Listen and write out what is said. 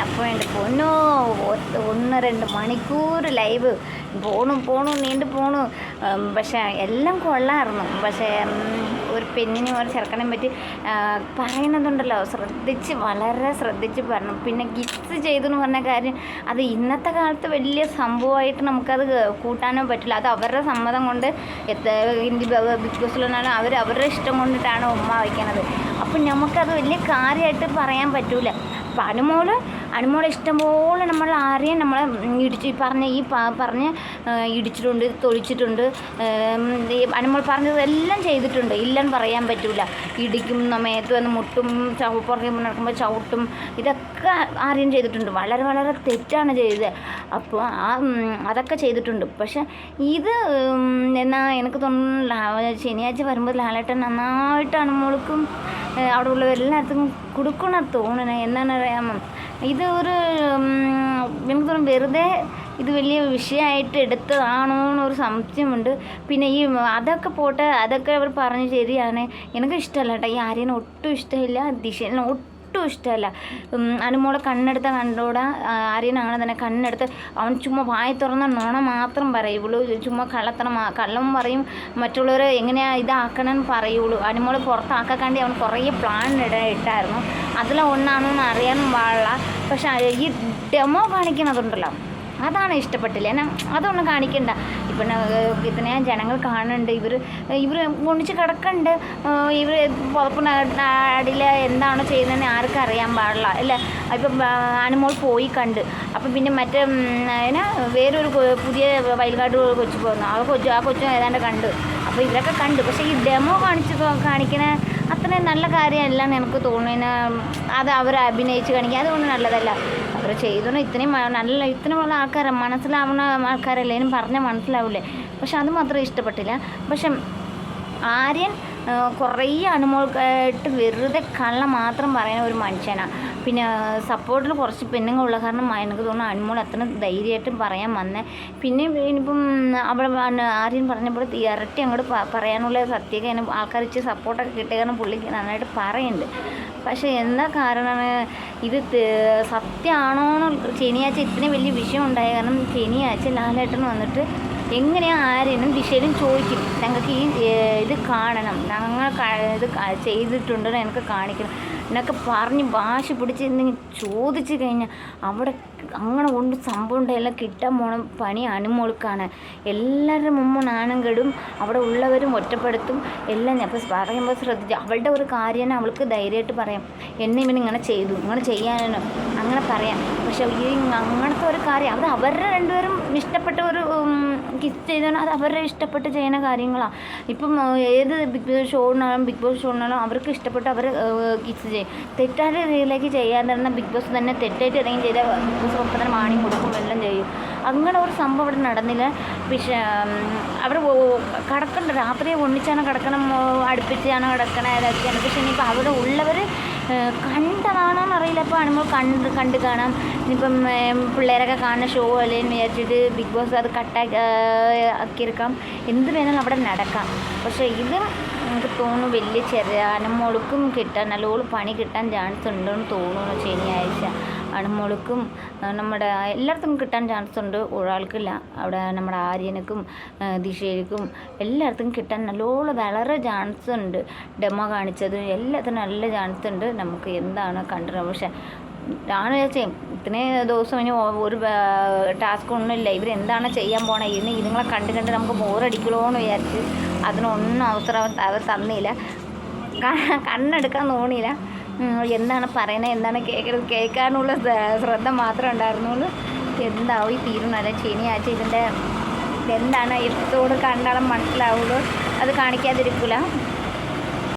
അപ്പോൾ എന്റെ പൊന്നോ ഒന്ന് രണ്ട് മണിക്കൂർ ലൈവ്. പോണു പോണു നീണ്ടു പോണു. പക്ഷേ എല്ലാം കൊള്ളായിരുന്നു. പക്ഷേ ഒരു പെണ്ണിനും ഒരു ചെറുക്കനെ പറ്റി പറയുന്നതുണ്ടല്ലോ ശ്രദ്ധിച്ച് വളരെ ശ്രദ്ധിച്ച് പറഞ്ഞു. പിന്നെ ഗിഫ്റ്റ് ചെയ്തു എന്ന് പറഞ്ഞ കാര്യം അത് ഇന്നത്തെ കാലത്ത് വലിയ സംഭവമായിട്ട് നമുക്കത് കൂട്ടാനോ പറ്റില്ല. അത് അവരുടെ സമ്മതം കൊണ്ട് ബ- ബിഗ് ബോസിലൊന്നാലും അവർ അവരുടെ ഇഷ്ടം കൊണ്ടിട്ടാണ് ഉമ്മ വയ്ക്കുന്നത് അപ്പം നമുക്കത് വലിയ കാര്യമായിട്ട് പറയാൻ പറ്റൂല. അപ്പം അനുമോൾ ഇഷ്ടംപോലെ നമ്മൾ ആരെയും നമ്മൾ ഇടിച്ച് പറഞ്ഞ ഈ പറഞ്ഞ് ഇടിച്ചിട്ടുണ്ട് തൊഴിച്ചിട്ടുണ്ട് പറഞ്ഞതെല്ലാം അനുമോൾ പറഞ്ഞത് ചെയ്തിട്ടുണ്ട്. ഇല്ലെന്ന് പറയാൻ പറ്റില്ല ഇടിക്കും മേത്ത് വന്ന് മുട്ടും ചവ പുറകെ നടക്കുമ്പോൾ ചവിട്ടും. ഇതൊക്കെ ആരെയും ചെയ്തിട്ടുണ്ട്. വളരെ വളരെ തെറ്റാണ് ചെയ്തത്. അപ്പോൾ ആ അതൊക്കെ ചെയ്തിട്ടുണ്ട്. പക്ഷെ ഇത് എന്നാ എനിക്ക് തോന്നുന്നു ശനിയാഴ്ച വരുമ്പോൾ ലാലേട്ടൻ നന്നായിട്ട് അനുമോൾക്കും അവിടെ ഉള്ള എല്ലായിടത്തും കൊടുക്കണ തോന്നണേ അറിയാമോ ഇത് ഒരു എനിക്ക് തോന്നുന്നു വെറുതെ ഇത് വലിയ വിഷയമായിട്ട് എടുത്തതാണോ എന്നൊരു സംശയമുണ്ട്. പിന്നെ ഈ അതൊക്കെ പോട്ടെ അതൊക്കെ അവർ പറഞ്ഞ് ശരിയാണ്. എനിക്ക് ഇഷ്ടമല്ല കേട്ടോ. ഈ ആര്യനെ ഒട്ടും ഇഷ്ടമില്ല ദിശേനെ ഒട്ടും ഇഷ്ടമല്ല. ഉം, അനുമോളെ കണ്ണെടുത്ത കണ്ടോടാ. ആര്യൻ അങ്ങനെ തന്നെ കണ്ണെടുത്ത് അവൻ ചുമ്മാ വായി തുറന്ന നുണ മാത്രം പറയുള്ളൂ ചുമ്മാ കള്ളത്തണം കള്ളം പറയും. മറ്റുള്ളവർ എങ്ങനെയാ ഇതാക്കണം എന്ന് പറയുള്ളൂ. അനുമോളെ പുറത്താക്കാണ്ടി അവൻ കുറേ പ്ലാൻ ഇട ഇട്ടായിരുന്നു. അതിലൊന്നാണെന്ന് അറിയാനും പാടില്ല. പക്ഷെ ഈ ഡെമോ കാണിക്കണതുണ്ടല്ലോ. അതാണ് ഇഷ്ടപ്പെട്ടില്ല. എന്നാ അതൊന്നും കാണിക്കണ്ട. ഇപ്പം ഇതിനെ ജനങ്ങൾ കാണുന്നുണ്ട്. ഇവർ ഇവർ ഒന്നിച്ച് കിടക്കുന്നുണ്ട് ഇവർ പുറപ്പിന് അടിയിൽ എന്താണോ ചെയ്യുന്നതെന്ന് ആർക്കും അറിയാൻ പാടില്ല. അല്ല? ഇപ്പം അനുമോൾ പോയി കണ്ട്. അപ്പം പിന്നെ മറ്റേ എന്നാ വേറൊരു പുതിയ വയൽക്കാട് കൊച്ചു പോകുന്നു ആ കൊച്ചു ആ കൊച്ചു ഏതാണ്ട് കണ്ട്. അപ്പോൾ ഇവരൊക്കെ കണ്ടു. പക്ഷേ ഈ ഡെമോ കാണിച്ച് കാണിക്കുന്ന അത്രയും നല്ല കാര്യമല്ല എന്ന് എനിക്ക് തോന്നുന്നു. അത് അവർ അഭിനയിച്ച് കാണിക്കുക അതുകൊണ്ട് നല്ലതല്ല. അവർ ചെയ്തോണ്ട് ഇത്രയും നല്ല ഇത്രയുള്ള ആൾക്കാരെ മനസ്സിലാവുന്ന ആൾക്കാരല്ലേ? പറഞ്ഞാൽ മനസ്സിലാവില്ലേ? പക്ഷെ അത് മാത്രം ഇഷ്ടപ്പെട്ടില്ല. പക്ഷെ ആര്യൻ കുറേ അനുമോൾക്കായിട്ട് വെറുതെ കള്ള മാത്രം പറയുന്ന ഒരു മനുഷ്യനാണ് പിന്നെ സപ്പോർട്ടിൽ കുറച്ച് പെണ്ണുങ്ങളുള്ള കാരണം എനിക്ക് തോന്നുന്നു അനുമോൾ അത്ര ധൈര്യമായിട്ടും പറയാൻ വന്നേ. പിന്നെ ഇനിയിപ്പം അവിടെ ആര്യൻ പറഞ്ഞപ്പോൾ ഇരട്ടി അങ്ങോട്ട് പറയാനുള്ള സത്യമൊക്കെ ആൾക്കാർ ഇച്ചിരി സപ്പോർട്ടൊക്കെ കിട്ടിയ കാരണം പുള്ളിക്ക് നന്നായിട്ട് പറയുന്നുണ്ട്. പക്ഷേ എന്താ കാരണമാണ് ഇത് സത്യമാണോന്ന് ശനിയാഴ്ച ഇത്രയും വലിയ വിഷയം ഉണ്ടായ കാരണം ശനിയാഴ്ച ലാലേട്ടൻ വന്നിട്ട് എങ്ങനെയാ ആരെയും ദിശയിലും ചോദിക്കും. ഞങ്ങൾക്ക് ഈ ഇത് കാണണം. ഞങ്ങൾ ഇത് ചെയ്തിട്ടുണ്ടെന്ന് എനിക്ക് കാണിക്കണം. എന്നൊക്കെ പറഞ്ഞ് വാശി പിടിച്ച് എന്തെങ്കിലും ചോദിച്ചു കഴിഞ്ഞാൽ അവിടെ അങ്ങനെ കൊണ്ട് സംഭവം ഉണ്ടെല്ലാം കിട്ടാൻ പോണ പണി അനുമോൾക്കാണ്. എല്ലാവരുടെ മുമ്പ് നാണം കെടും. അവിടെ ഉള്ളവരും ഒറ്റപ്പെടുത്തും. എല്ലാം ഞാൻ അപ്പോൾ പറയുമ്പോൾ ശ്രദ്ധിച്ചു അവളുടെ ഒരു കാര്യം അവൾക്ക് ധൈര്യമായിട്ട് പറയാം. എന്നെ ഇവൻ ഇങ്ങനെ ചെയ്തു. ഇങ്ങനെ ചെയ്യാനോ അങ്ങനെ പറയാം. പക്ഷെ ഈ അങ്ങനത്തെ ഒരു കാര്യം അത് അവരുടെ രണ്ടുപേരും ഇഷ്ടപ്പെട്ട ഒരു കിസ് ചെയ്താണ് അത് അവരുടെ ഇഷ്ടപ്പെട്ട് ചെയ്യുന്ന കാര്യങ്ങളാണ് ഇപ്പം ഏത് ബിഗ് ബോസ് ഷോണിനാലും ബിഗ് ബോസ് ഷോണിനാലും അവർക്ക് ഇഷ്ടപ്പെട്ട് അവർ കിസ് ചെയ്യും തെറ്റായ രീതിയിലേക്ക് ചെയ്യാൻ തരുന്ന ബിഗ് ബോസ് തന്നെ തെറ്റായിട്ട് ഇറങ്ങി ചെയ്ത ബിഗ് ബോസ് ഒപ്പം തന്നെ മാണി കൊടുക്കും എല്ലാം ചെയ്യും. അങ്ങനെ ഒരു സംഭവം ഇവിടെ നടന്നില്ല. പക്ഷേ അവർ കിടക്കണ്ട രാത്രി ഒന്നിച്ചാണ് കിടക്കണം അടുപ്പിച്ചാണ് കിടക്കണത് ഇതൊക്കെയാണ്. പക്ഷേ ഇനിയിപ്പോൾ അവിടെ ഉള്ളവർ കണ്ടതാണോന്ന് അറിയില്ല. ഇപ്പോൾ കാണുമ്പോൾ കണ്ട് കണ്ട് കാണാം. ഇനിയിപ്പം പിള്ളേരൊക്കെ കാണുന്ന ഷോ അല്ലേന്ന് വിചാരിച്ചിട്ട് ബിഗ് ബോസ് അത് കട്ടാക്കി ആക്കിയെടുക്കാം എന്ത് വേണമെങ്കിലും അവിടെ നടക്കാം. പക്ഷേ ഇത് എനിക്ക് തോന്നുന്നു വലിയ ചെറിയ അനുമോൾക്കും കിട്ടാൻ നല്ലോണം പണി കിട്ടാൻ ചാൻസ് ഉണ്ടെന്ന് തോന്നുന്നു ശനിയാഴ്ച. അനുമോൾക്കും ആ, നമ്മുടെ എല്ലായിടത്തും കിട്ടാൻ ചാൻസ് ഉണ്ട്. ഒരാൾക്കില്ല. അവിടെ നമ്മുടെ ആര്യനക്കും ദിശയിലേക്കും എല്ലായിടത്തും കിട്ടാൻ നല്ലോണം വളരെ ചാൻസ് ഉണ്ട്. ഡെമോ കാണിച്ചത് എല്ലാത്തിനും നല്ല ചാൻസ് ഉണ്ട്. നമുക്ക് എന്താണ് കണ്ടത്? പക്ഷേ ഞാൻ വിചാരിച്ചേ ഇത്രയും ദിവസം ഇനി ഒരു ടാസ്ക് ഒന്നുമില്ല ഇവരെന്താണ് ചെയ്യാൻ പോണേ? ഇനി ഇതുങ്ങളെ കണ്ട് കണ്ട് നമുക്ക് ബോറടിക്കണോ എന്ന് വിചാരിച്ച് അതിനൊന്നും അവസരം അവർ- തന്നില്ല. കണ്ണെടുക്കാൻ തോന്നിയില്ല. എന്താണ് പറയുന്നത് എന്താണ് കേൾക്കുന്നത് കേൾക്കാനുള്ള ശ്രദ്ധ മാത്രം ഉണ്ടായിരുന്നുള്ളൂ എന്താവും ഈ തീരുമാനം? ശനിയാഴ്ച ഇതിന്റെ എന്താണ് എത്തോട് കണ്ടാലും മനസ്സിലാവുള്ളൂ. അത് കാണിക്കാതിരിക്കില്ല